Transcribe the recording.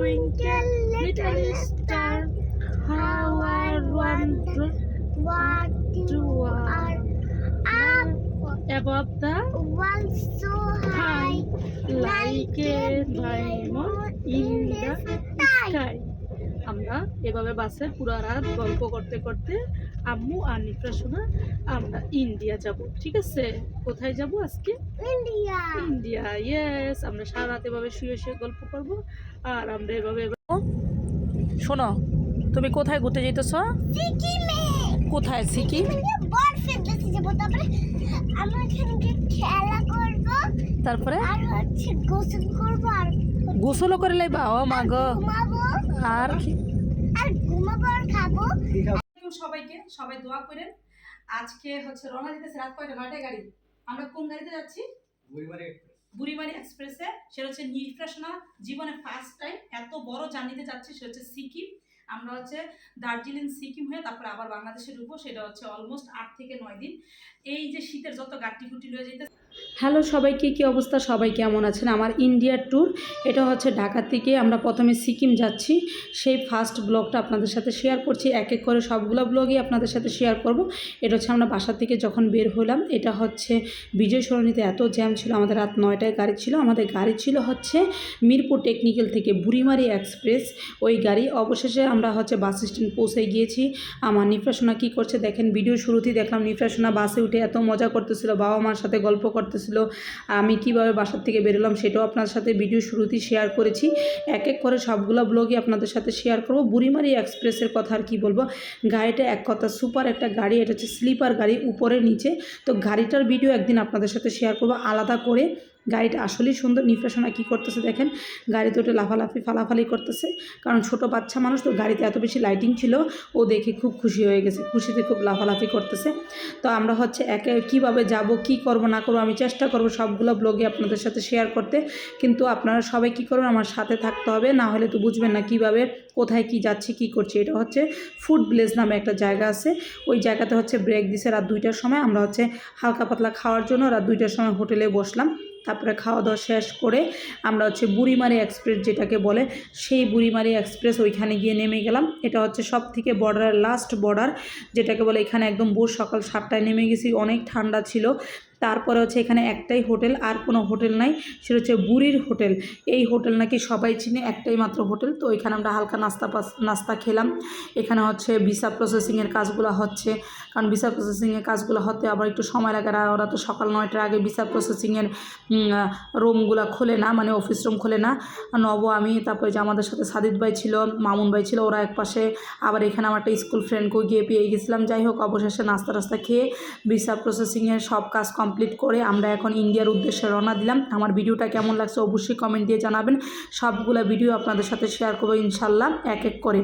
twinkle, little star, how I wonder What you are up above the world so high, like a diamond in the sky. আমরা এভাবে বাসে পুরো রাত গল্প করতে করতে আম্মু আর নিফরা সোনা আমরা ইন্ডিয়া যাব ঠিক আছে? কোথায় যাব আজকে? India. ইন্ডিয়া ইয়েস আমরা সারা রাত এভাবে শুয়ে শুয়ে গল্প করব আর আমরা এভাবে শোনো তুমি কোথায় ঘুরতে যেতেছ সিকিমে। কোথায়? সিকিম? তারপরে আমরা এখানে খেলা করব। তারপরে? আর হচ্ছে গোসল করব আর গোসলও করে লাইবা ও মা গো। আর কি? আর ঘুমাবো আর খাব সবাইকে সবাই দোয়া করেন। আজকে হচ্ছে রওনা দিতেছে রাত কয়টা? নয়টায় গাড়ি। আমরা কোন গাড়িতে যাচ্ছি? বুড়িবাড়ি এক্সপ্রেসে সেটা হচ্ছে নির্ফ্রেশনা জীবনে ফার্স্ট টাইম এত বড় জার্নিতে যাচ্ছে সেটা হচ্ছে সিকিম। আমরা হচ্ছে দার্জিলিং, সিকিম হয়ে তারপরে আবার বাংলাদেশে ঢুকবো, সেটা হচ্ছে অলমোস্ট আট থেকে নয় দিন। এই যে শীতের যত গাটি গুটি লয়ে যেতে হ্যালো সবাইকে কি অবস্থা? সবাই কেমন আছেন? আমার ইন্ডিয়ার ট্যুর এটা হচ্ছে ঢাকা থেকে আমরা প্রথমে সিকিম যাচ্ছি। সেই ফার্স্ট ব্লগটা আপনাদের সাথে শেয়ার করছি। এক এক করে সবগুলো ব্লগই আপনাদের সাথে শেয়ার করব। এটা হচ্ছে আমরা বাসা থেকে যখন বের হলাম, এটা হচ্ছে বিজয় সরণিতে এত জ্যাম ছিল, আমাদের রাত নয়টায় গাড়ি ছিল। আমাদের গাড়ি ছিল হচ্ছে মিরপুর টেকনিক্যাল থেকে বুড়িমারি এক্সপ্রেস ওই গাড়ি অবশেষে আমরা হচ্ছে বাস স্ট্যান্ড পৌঁছে গিয়েছি। আমার নিফ্রাসোনা কী করছে দেখেন ভিডিও শুরুতেই দেখলাম নিফ্রাসোনা বাসে উঠে এত মজা করতেছিল, বাবা মার সাথে গল্প করতেছিল, আমি কীভাবে বাসার থেকে বেরোলাম সেটাও আপনার সাথে ভিডিও শুরুতেই শেয়ার করেছি। এক এক করে সবগুলো ব্লগই আপনাদের সাথে শেয়ার করব। বুড়িমারি এক্সপ্রেসের কথা আর কি বলব, গাড়িটা এক কথা সুপার একটা গাড়ি, এটা হচ্ছে স্লিপার গাড়ি উপরে নিচে। তো গাড়িটার ভিডিও একদিন আপনাদের সাথে শেয়ার করব, আলাদা করে গাড়িটা আসলেই সুন্দর। নিফ্রেশনা কী করতেছে দেখেন। গাড়িতে ওটা লাফালাফি, ফালাফালি করতেছে। কারণ ছোট বাচ্চা মানুষ তো গাড়িতে এত বেশি লাইটিং ছিল, ও দেখে খুব খুশি হয়ে গেছে, খুশিতে খুব লাফালাফি করতেছে। তো আমরা হচ্ছে একে কীভাবে যাব, কি করব, না করব, আমি চেষ্টা করব সবগুলো ব্লগে আপনাদের সাথে শেয়ার করতে। কিন্তু আপনারা সবাই কী করবেন, আমার সাথে থাকতে হবে। না হলে তো বুঝবেন না কীভাবে, কোথায় কি যাচ্ছে, কি করছে। এটা হচ্ছে ফুড ভিলেজ নামে একটা জায়গা আছে। ওই জায়গাতে হচ্ছে ব্রেক দিছে রাত দুইটার সময়। আমরা হচ্ছে হালকা পাতলা খাওয়ার জন্য রাত দুইটার সময় হোটেলে বসলাম। তারপরে খাওয়া দাওয়া শেষ করে আমরা হচ্ছে বুড়িমারি এক্সপ্রেস যেটাকে বলে, সেই বুড়িমারি এক্সপ্রেস ওইখানে গিয়ে নেমে গেলাম। এটা হচ্ছে সব থেকে বর্ডারের লাস্ট বর্ডার যেটাকে বলে এখানে একদম ভোর সকাল সাতটায় নেমে গেছি। অনেক ঠান্ডা ছিল তারপরে হচ্ছে এখানে একটাই হোটেল, আর কোনো হোটেল নাই। সেটা হচ্ছে বুড়ির হোটেল। এই হোটেল নাকি সবাই চিনে, একটাই মাত্র হোটেল। তো এখানে আমরা হালকা নাস্তা নাস্তা খেলাম। এখানে হচ্ছে ভিসা প্রসেসিংয়ের কাজগুলো হচ্ছে। কারণ ভিসা প্রসেসিংয়ের কাজগুলো হতে আবার একটু সময় লাগে, আর ওরা তো সকাল নয়টার আগে ভিসা প্রসেসিংয়ের রুমগুলো খোলে না মানে অফিস রুম খোলে না। নব, আমি, তারপরে যে আমাদের সাথে সাদিদ ভাই ছিল, মামুন ভাই ছিল, ওরা এক পাশে। আবার এখানে আমার একটা স্কুল ফ্রেন্ডকেও গিয়ে পেয়ে গেছিলাম। যাই হোক, অবশেষে নাস্তা টাস্তা খেয়ে ভিসা প্রসেসিংয়ের সব কাজ কমপ্লিট করে আমরা এখন ইন্ডিয়ার উদ্দেশ্যে রওনা দিলাম। আমার ভিডিওটা কেমন লাগছে অবশ্যই কমেন্ট দিয়ে জানাবেন। সবগুলো ভিডিও আপনাদের সাথে শেয়ার করব ইনশাল্লাহ এক এক করে।